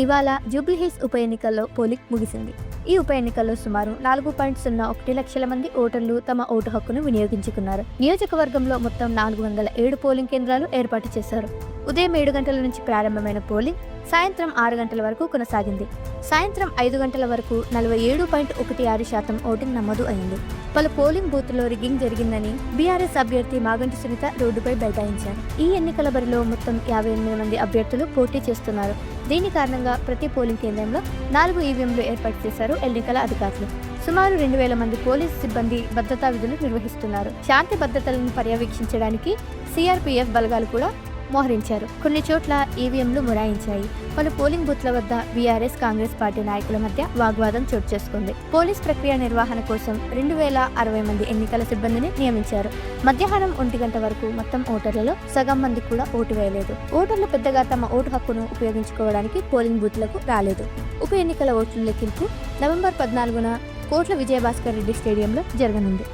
ఇవాళ జూబ్లీహిల్స్ ఉప ఎన్నికల్లో పోలింగ్ ముగిసింది. ఈ ఉప ఎన్నికల్లో సుమారు నాలుగు పాయింట్ సున్నా ఒకటి లక్షల మంది ఓటర్లు తమ ఓటు హక్కును వినియోగించుకున్నారు. నియోజకవర్గంలో మొత్తం నాలుగు వందల ఏడు పోలింగ్ కేంద్రాలు ఏర్పాటు చేశారు. ఉదయం ఏడు గంటల నుంచి ప్రారంభమైన పోలింగ్ సాయంత్రం ఆరు గంటల వరకు కొనసాగింది. సాయంత్రం ఐదు గంటల వరకు నలభై ఏడు పాయింట్ ఒకటి ఆరు శాతం ఓటింగ్ నమోదు అయింది. పలు పోలింగ్ బూత్లో రిగ్గింగ్ జరిగిందని బీఆర్ఎస్ అభ్యర్థి మాగంటి సునీత రోడ్డుపై బైఠాయించారు. ఈ ఎన్నికల బరిలో మొత్తం యాభై ఎనిమిది మంది అభ్యర్థులు పోటీ చేస్తున్నారు. దీని కారణంగా ప్రతి పోలింగ్ కేంద్రంలో నాలుగు ఈవీఎంలు ఏర్పాటు చేశారు ఎన్నికల అధికారులు. సుమారు రెండు వేల మంది పోలీసు సిబ్బంది భద్రతా విధులు నిర్వహిస్తున్నారు. శాంతి భద్రతలను పర్యవేక్షించడానికి సిఆర్పీఎఫ్ బలగాలు కూడా మోహరించారు. కొన్ని చోట్ల ఈవీఎంలు మురాయించాయి. పలు పోలింగ్ బూత్ల వద్ద బీఆర్ఎస్ కాంగ్రెస్ పార్టీ నాయకుల మధ్య వాగ్వాదం చోటు చేసుకుంది. పోలీస్ ప్రక్రియ నిర్వహణ కోసం రెండు వేల అరవై మంది ఎన్నికల సిబ్బందిని నియమించారు. మధ్యాహ్నం ఒంటి గంట వరకు మొత్తం ఓటర్లలో సగం మంది కూడా ఓటు వేయలేదు. ఓటర్లు పెద్దగా తమ ఓటు హక్కును ఉపయోగించుకోవడానికి పోలింగ్ బూత్లకు రాలేదు. ఉప ఎన్నికల ఓట్ల లెక్కింపు నవంబర్ పద్నాలుగున కోట్ల విజయభాస్కర్ రెడ్డి స్టేడియంలో జరగనుంది.